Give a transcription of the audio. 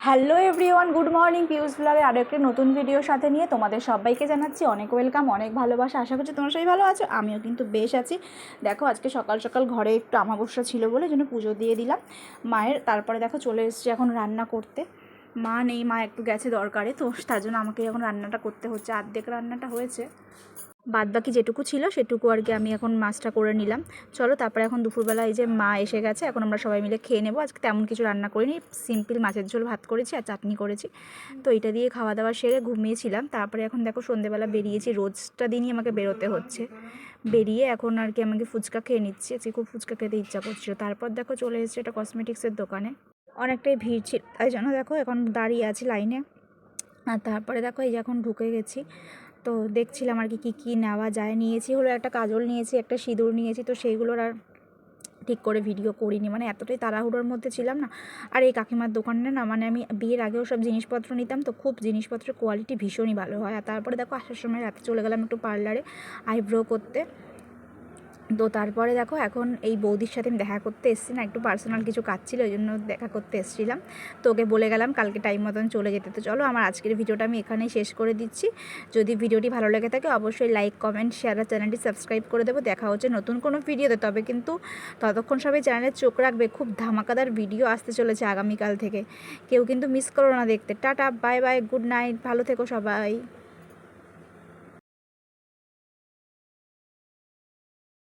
Hello everyone good morning Piu's ব্লগের আরও একটি নতুন ভিডিওর সাথে নিয়ে তোমাদের সবাইকে জানাচ্ছি অনেক ওয়েলকাম অনেক ভালোবাসা। আশা করছি তোমরা সবাই ভালো আছো, আমিও কিন্তু বেশ আছি। দেখো, আজকে সকাল সকাল ঘরে একটু আমাবস্যা ছিল বলে জন্য পুজো দিয়ে দিলাম। মায়ের, তারপরে দেখো চলে এসেছি এখন রান্না করতে। মা নেই, মা একটু গেছে দরকারে, তো তার জন্য আমাকে এখন রান্নাটা করতে হচ্ছে। আর্ধেক রান্নাটা হয়েছে। বাদ বাকি যেটুকু ছিল সেটুকু আর কি আমি এখন মাছটা করে নিলাম। চলো, তারপরে এখন দুপুরবেলা এই যে মা এসে গেছে, এখন আমরা সবাই মিলে খেয়ে নেব। আজকে তেমন কিছু রান্না করিনি, সিম্পল মাছের ঝোল, ভাত করেছি আর চাটনি করেছি। তো এটা দিয়ে খাওয়া দাওয়া সেরে ঘুমিয়েছিলাম। তারপরে এখন দেখো সন্ধেবেলা বেরিয়েছি, রোজটা দিনই আমাকে বেরোতে হচ্ছে। বেরিয়ে এখন আর কি আমাকে ফুচকা খেয়ে নিচ্ছি, আজকে খুব ফুচকা খেতে ইচ্ছা করছিল। তারপর দেখো চলে এসেছে এটা কসমেটিক্সের দোকানে। অনেকটাই ভিড় ছিল। তাই জন্য দেখো, এখন দাঁড়িয়ে আছি লাইনে। আর তারপরে দেখো এই যে এখন ঢুকে গেছি। তো দেখছিলাম আর কি, কী কী নেওয়া যায়। নিয়েছি হলো একটা কাজল নিয়েছি, একটা সিঁদুর নিয়েছি, তো সেইগুলোর আর ঠিক করে ভিডিও করিনি। মানে এতটাই তাড়াহুড়োর মধ্যে ছিলাম না। আর এই কাকিমার দোকানে না মানে আমি বিয়ের আগেও সব জিনিসপত্র নিতাম, তো খুব জিনিসপত্রের কোয়ালিটি ভীষণই ভালো হয়। আর তারপরে দেখো, আসার সময় রাতে চলে গেলাম একটু পার্লারে আইব্রো করতে। তো তারপরে দেখো, এখন এই বৌদির সাথে আমি দেখা করতে এসেছি না, একটু পার্সোনাল কিছু কাজ ছিল, ওই জন্য দেখা করতে এসেছিলাম। তো ওকে বলে গেলাম, কালকে টাইম মতন চলে যেতে। তো চলো, আমার আজকের ভিডিওটা আমি এখানেই শেষ করে দিচ্ছি। যদি ভিডিওটি ভালো লেগে থাকে, অবশ্যই লাইক কমেন্ট শেয়ার আর চ্যানেলটি সাবস্ক্রাইব করে দেবো। দেখা হচ্ছে নতুন কোনো ভিডিওতে। তবে কিন্তু ততক্ষণ সবাই চ্যানেলে চোখ রাখবে, খুব ধামাকাদার ভিডিও আসতে চলেছে আগামীকাল থেকে। কেউ কিন্তু মিস করো না দেখতে। Tata bye bye good night ভালো থেকো সবাই।